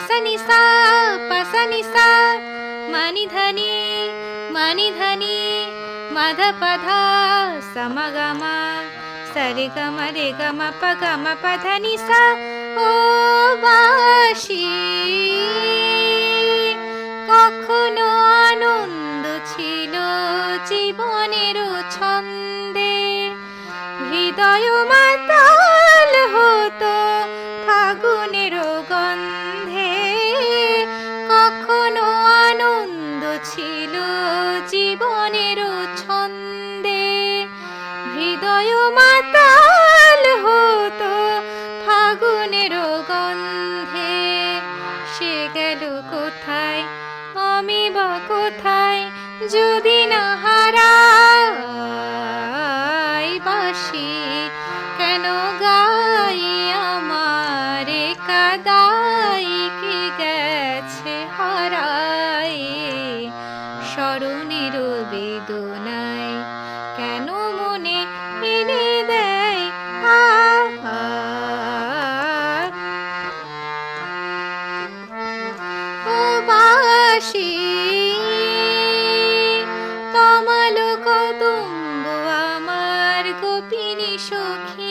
পাসানিসা পাসানিসা। মানি ধনি মানি ধনি মাধ পধা সমগমা সরে গম রে গম প গম পধনি সা ও বাসি, কখনো আনন্দ ছিল জীবনের ছন্দে। হৃদয় মাতাল ছিল জীবনের ছন্দে। হৃদয় মাতাল হতো ফাগুনের গন্ধে। সে গেল কোথায়? আমি বা কোথায়? যদি না হারাই বাসি কেন গাই আমার? কাদাই কি গেছে হারাই? স্মরণের বেদনায় কেন মনে এনে দেয় ও তমালো কদম্ব আমার গোপিনী সখিনী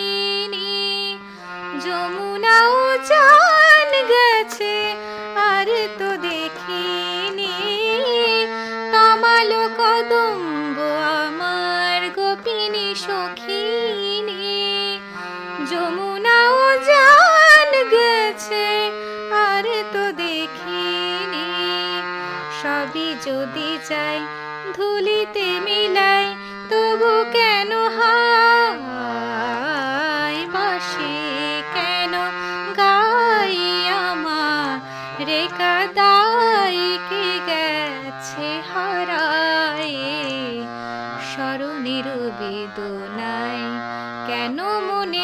কদম্ব আমার গোপিনী সখিনী। যমুনাও জান গেছে, আর তো দেখিনি। সবই যদি চাই, ধুলিতে মিলাই, তবু কেন হাই বাসি কেন গাই আমার? রেখা দাই কে স্মরণের বেদনায়। কেন মনে